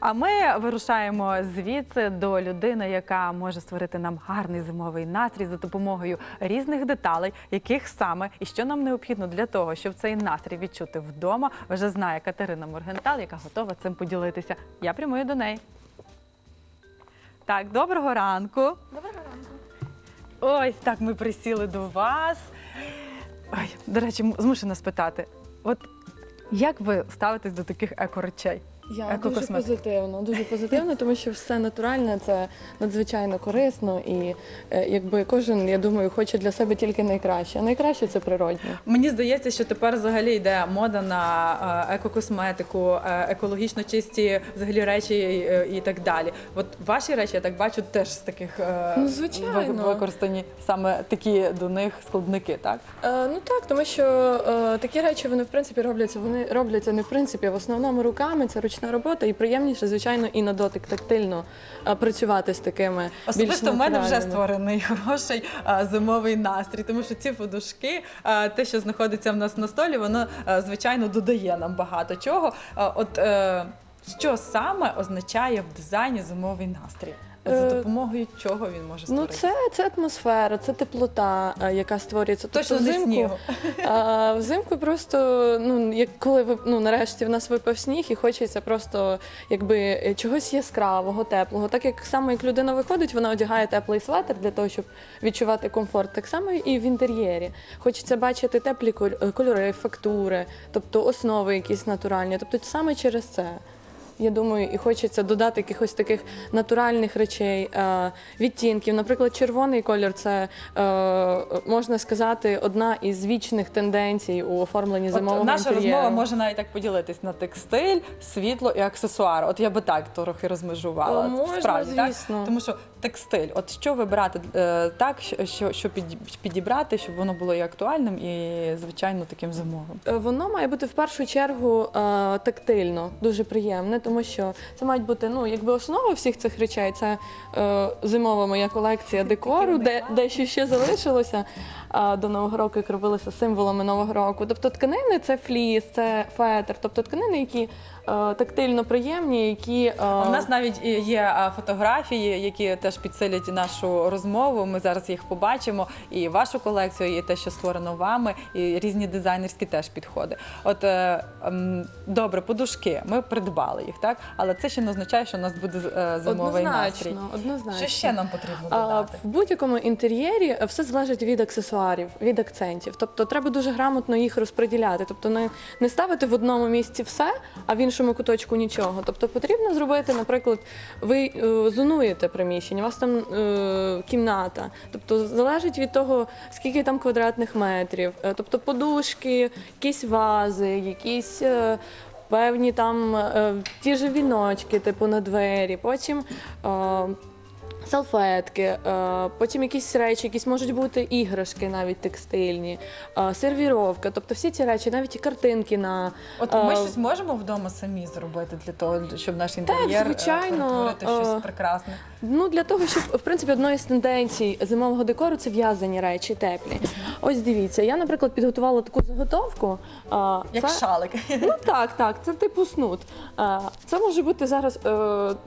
А ми вирушаємо звідси до людини, яка може створити нам гарний зимовий настрій за допомогою різних деталей, яких саме і що нам необхідно для того, щоб цей настрій відчути вдома. Вже знає Катерина Моргентал, яка готова цим поділитися. Я прямую до неї. Так, доброго ранку. Доброго ранку. Ось так ми присіли до вас. Ой, до речі, змушена спитати. От як ви ставитесь до таких еко-речей? Я дуже позитивно, дуже позитивно, тому що все натуральне це надзвичайно корисно, і е, якби кожен, я думаю, хоче для себе тільки найкраще. А найкраще це природне. Мені здається, що тепер взагалі йде мода на е, екокосметику, е, екологічно чисті взагалі речі е, і так далі. От ваші речі, я так бачу, теж з таких е, Ну, звичайно. ви- використані саме такі до них складники, так? Е, ну так, тому що е, такі речі вони в принципі робляться. Вони робляться не в принципі, а в основному руками. Це ручна робота, і приємніше, звичайно, і на дотик тактильно працювати з такими Особисто в мене вже створений хороший а, зимовий настрій, тому що ці подушки, а, те, що знаходиться в нас на столі, воно а, звичайно додає нам багато чого. А, От е, що саме означає в дизайні зимовий настрій? От за Е, допомогою чого він може Ну, це, це атмосфера, це теплота, е, яка створюється. точно тобто, взимку, снігу. А, взимку просто, ну, як коли ви ну, нарешті в нас випав сніг, і хочеться просто якби е, чогось яскравого, теплого. Так як само як людина виходить, вона одягає теплий светр для того, щоб відчувати комфорт. Так само і в інтер'єрі. Хочеться бачити теплі коль- кольори, фактури, тобто основи якісь натуральні. Тобто саме через це. Я думаю, і хочеться додати якихось таких натуральних речей, е, відтінків. Наприклад, червоний колір це е, можна сказати одна із вічних тенденцій у оформленні зимового От наша інтер'єру. розмова може навіть так поділитись на текстиль, світло і аксесуари. От я би так трохи розмежувала. Можна, Справді, так? Тому що текстиль, от що вибирати е, так, що, що, підібрати, щоб воно було і актуальним, і звичайно таким зимовим. Е, Воно має бути в першу чергу е, тактильно, дуже приємне, тому що це мають бути ну, якби основа всіх цих речей. Це е, зимова моя колекція декору, де, де ще, залишилося е, до Нового року, як робилося символами Нового року. Тобто тканини це фліс, це фетр, тобто тканини, які е, тактильно приємні, які е, У нас навіть є фотографії, які теж підсилять нашу розмову. Ми зараз їх побачимо. І вашу колекцію, і те, що створено вами, і різні дизайнерські теж підходи. От е, ем, добре, подушки. Ми придбали їх, так але це ще не означає, що у нас буде е, зимовий настрій. однозначно, однозначно. Що ще нам потрібно А. В будь-якому інтер'єрі е, все залежить від аксесуарів, від акцентів. Тобто треба дуже грамотно їх розподіляти. Тобто не, не ставити в одному місці все, а в іншому куточку нічого. Тобто потрібно зробити, наприклад, ви е, зонуєте приміщення, у вас там е, кімната. Тобто залежить від того, скільки там квадратних метрів. Е, тобто подушки, якісь вази, якісь. е, Певні там е, ті ж віночки, типу на двері, потім е, салфетки, е, потім якісь речі, якісь можуть бути іграшки, навіть текстильні, е, сервіровка. Тобто всі ці речі, навіть і картинки на От ми е, щось можемо вдома самі зробити для того, щоб наш інтер'єр звичайно, щось прекрасне. Ну для того, щоб в принципі одної з тенденцій зимового декору це в'язані речі, теплі. Ось дивіться, я, наприклад, підготувала таку заготовку. а, Як це- шалик. Ну так, так, це типу снуд. Це може бути зараз, е,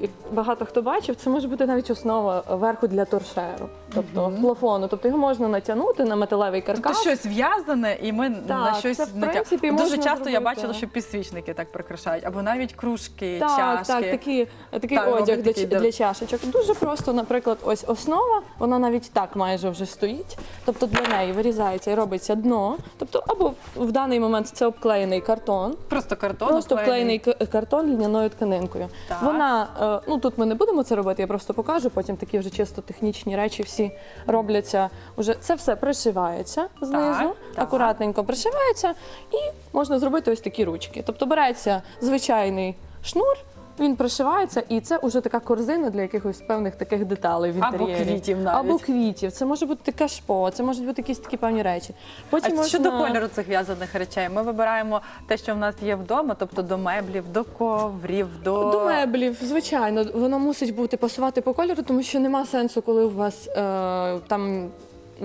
як багато хто бачив, це може бути навіть основа верху для торшеру, тобто плафону. Тобто його можна натягнути на металевий каркас. Тобто щось в'язане, і ми на щось це, в натя- принципі, Дуже можна часто я зробити. бачила, що підсвічники так прикрашають, або навіть кружки, Так, чашки. так, такі, такий Так, одяг роблять для, ч- да. для чашечок. Дуже просто, наприклад, ось основа, вона навіть так майже вже стоїть. Тобто для неї вирізається і робиться дно. Тобто, або в даний момент це обклеєний картон. Просто картон. Просто обклеєний. к- картон льняною тканинкою. Так. Вона, е, ну тут ми не будемо це робити, я просто покажу. Потім такі вже чисто технічні речі всі робляться. Уже це все пришивається знизу, так. акуратненько пришивається, і можна зробити ось такі ручки. Тобто береться звичайний шнур. Він пришивається, і це вже така корзина для якихось певних таких деталей в Або інтер'єрі. квітів навіть. Або квітів. Це може бути кашпо, це можуть бути якісь такі певні речі. Потім А можна... щодо кольору цих в'язаних речей, ми вибираємо те, що в нас є вдома, тобто до меблів, до коврів, до, До меблів, звичайно, воно мусить бути пасувати по кольору, тому що нема сенсу, коли у вас е, там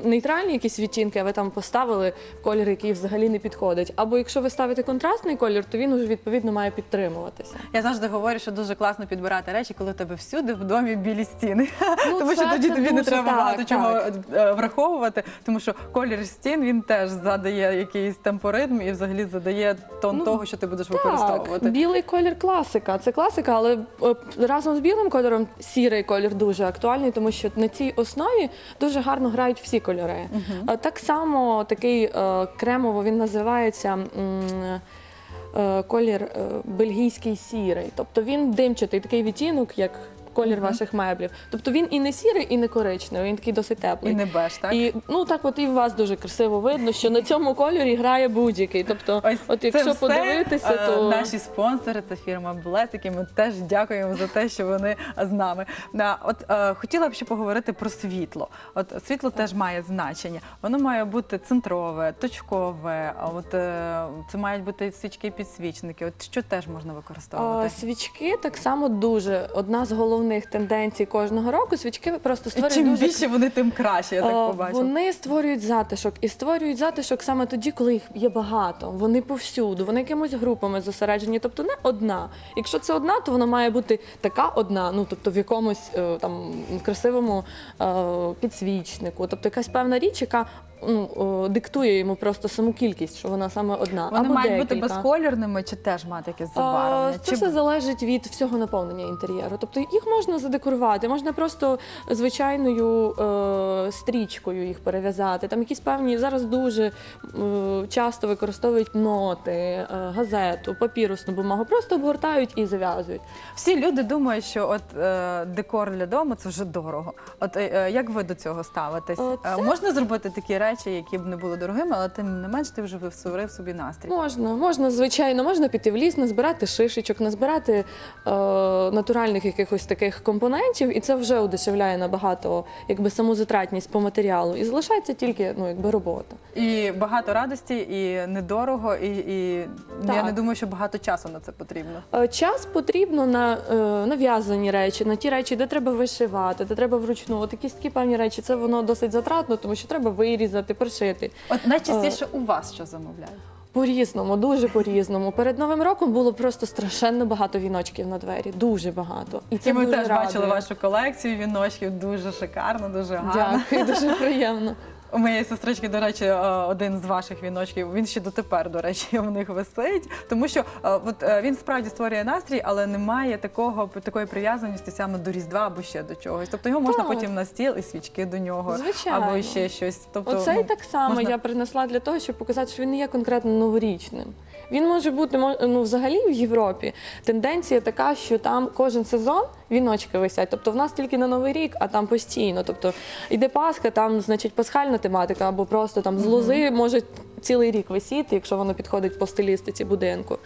нейтральні якісь відтінки, а ви там поставили колір, який взагалі не підходить. Або якщо ви ставите контрастний колір, то він уже відповідно має підтримуватися. Я завжди говорю, що дуже класно підбирати речі, коли у тебе всюди в домі білі стіни. Ну, тому що це- тоді це тобі не треба так, багато так. чого е, враховувати, тому що колір стін він теж задає якийсь темпоритм і взагалі задає тон Ну, того, що ти будеш Так, використовувати. білий колір класика. Це класика, але е, разом з білим кольором сірий колір дуже актуальний, тому що на цій основі дуже гарно грають всі кольори. Е, Так само такий е, кремово він називається. е, Колір бельгійський сірий, тобто він димчатий, такий відтінок, як колір ваших меблів. Тобто він і не сірий, і не коричневий, він такий досить теплий. І не беж, так? І ну так, от і в вас дуже красиво видно, що на цьому кольорі грає будь-який. Тобто, от якщо все, подивитися, е, то наші спонсори це фірма Блес, які ми теж дякуємо за те, що вони з нами. На от е, хотіла б ще поговорити про світло. От світло теж має значення. Воно має бути центрове, точкове. А от е, це мають бути свічки підсвічники. От що теж можна використовувати? свічки так само дуже одна з головних тенденцій кожного року. Свічки просто створюють чим дуже більше вони, тим краще. Я так побачила. Вони створюють затишок і створюють затишок саме тоді, коли їх є багато. Вони повсюду, вони якимось групами зосереджені. Тобто не одна. Якщо це одна, то вона має бути така одна, ну тобто в якомусь е, там красивому е, підсвічнику. Тобто якась певна річ, яка ну, диктує йому просто саму кількість, що вона саме одна. Вони або мають бути декілька. безколірними чи теж мати якесь забарвлення? Це Чи все залежить від всього наповнення інтер'єру. Тобто їх можна задекорувати, можна просто звичайною е, стрічкою їх перев'язати. Там якісь певні зараз дуже е, часто використовують ноти, е, газету, папірусну бумагу, просто обгортають і зав'язують. Всі люди думають, що от е, декор для дому це вже дорого. От е, е, як ви до цього ставитесь? Е, Е, це- можна зробити такі речі, які б не були дорогими, але тим не менш ти вже висурив собі настрій. Можна, можна, звичайно, можна піти в ліс, назбирати шишечок, назбирати е, натуральних якихось таких компонентів, і це вже удешевляє набагато якби саму затратність по матеріалу. І залишається тільки ну, якби робота. І багато радості, і недорого, і, і я не думаю, що багато часу на це потрібно. Е, Час потрібно на е, нав'язані речі, на ті речі, де треба вишивати, де треба вручну. От якісь такі певні речі, це воно досить затратно, тому що треба вирізати, пришити. От найчастіше у вас що замовляють? По-різному, дуже по-різному. Перед новим роком було просто страшенно багато віночків на двері. Дуже багато. І це І ми дуже теж радує. бачили вашу колекцію віночків. Дуже шикарно, дуже гарно. Дякую, дуже приємно. У моєї сестрички, до речі, е, один з ваших віночків. Він ще дотепер, до речі, в них висить. Тому що е, от е, він справді створює настрій, але немає такого такої прив'язаності саме до різдва або ще до чогось. Тобто його можна Так. потім на стіл і свічки до нього, Звичайно. або ще щось. Тобто Оцей ну, так само можна- я принесла для того, щоб показати, що він не є конкретно новорічним. Він може бути ну, взагалі в Європі. Тенденція така, що там кожен сезон віночки висять. Тобто в нас тільки на Новий рік, а там постійно. Тобто йде Пасха, там значить пасхальна тематика, або просто там з лози може цілий рік висіти, якщо воно підходить по стилістиці будинку.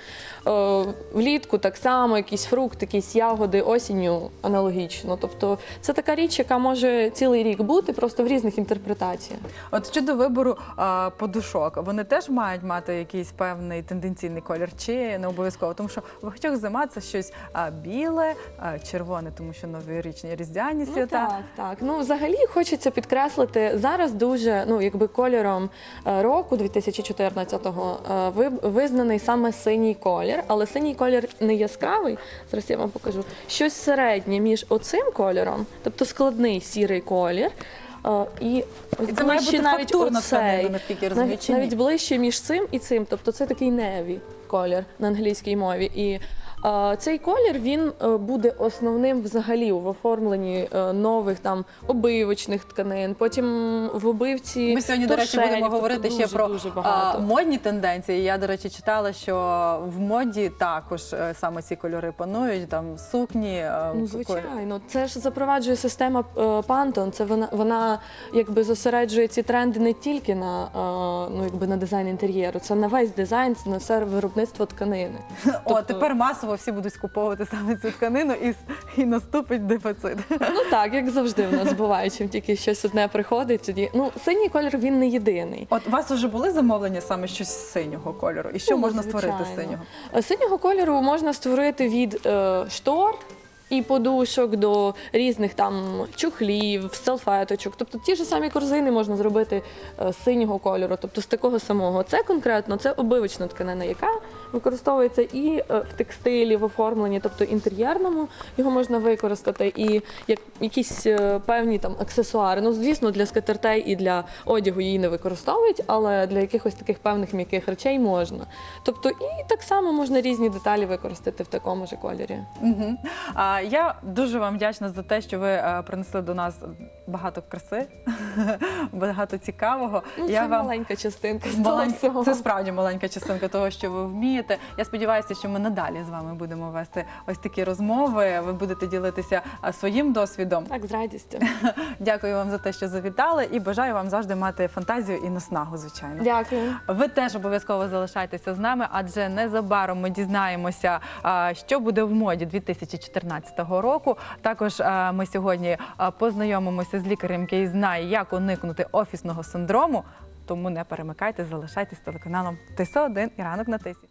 Е, влітку так само, якісь фрукти, якісь ягоди, осінню аналогічно. Тобто це така річ, яка може цілий рік бути, просто в різних інтерпретаціях. От щодо вибору а, подушок, вони теж мають мати якийсь певний тенденційний колір, чи не обов'язково? Тому що в багатьох зима це щось а, біле, а, червоне, тому що новорічні різдвяні Ну, свята. так, так. Ну взагалі хочеться підкреслити зараз дуже ну якби кольором е, року 2014-го е, визнаний саме синій колір, але синій колір не яскравий. Зараз я вам покажу щось середнє між оцим кольором, тобто складний сірий колір. е, І, ось це має бути навіть фактурна оцей. наскільки навіть, навіть ближче між цим і цим. Тобто це такий неві колір на англійській мові. І цей колір він е, буде основним взагалі в оформленні е, нових там обивочних тканин. Потім в обивці Ми сьогодні, до речі, будемо говорити ще про модні тенденції. Я, до речі, читала, що в моді також е, саме ці кольори панують, там сукні. Ну, звичайно, це ж запроваджує система Pantone. Це вона вона якби зосереджує ці тренди не тільки на ну якби на дизайн інтер'єру, це на весь дизайн, це на все виробництво тканини. О, Тобто- тепер масово всі будуть скуповувати саме цю тканину і, і наступить дефіцит. Ну так, як завжди в нас буває, чим тільки щось одне приходить, тоді ну синій колір він не єдиний. От у вас вже були замовлення саме щось з синього кольору? І що Ну, можна звичайно. створити з синього? Синього кольору можна створити від е, штор. І подушок до різних там чухлів, салфеточок. Тобто ті ж самі корзини можна зробити е, синього кольору, тобто з такого самого. Це конкретно це обивочна тканина, яка використовується і е, в текстилі, в оформленні, тобто інтер'єрному його можна використати, і як якісь е, певні там аксесуари. Ну, звісно, для скатертей і для одягу її не використовують, але для якихось таких певних м'яких речей можна. Тобто, і так само можна різні деталі використати в такому ж кольорі. Мгм. А, я дуже вам вдячна за те, що ви е, принесли до нас багато краси, багато цікавого. Ну, я вам маленька частинка з того Малень- всього. Це справді маленька частинка того, що ви вмієте. Я сподіваюся, що ми надалі з вами будемо вести ось такі розмови. Ви будете ділитися а, своїм досвідом. Так, з радістю. Дякую вам за те, що завітали, і бажаю вам завжди мати фантазію і наснагу, звичайно. Дякую. Ви теж обов'язково залишайтеся з нами, адже незабаром ми дізнаємося, а, що буде в моді 2014 року. Також а, ми сьогодні а, познайомимося з лікарем, який знає, як уникнути офісного синдрому. Тому не перемикайте, залишайтесь телеканалом ТС1 і ранок на тисі.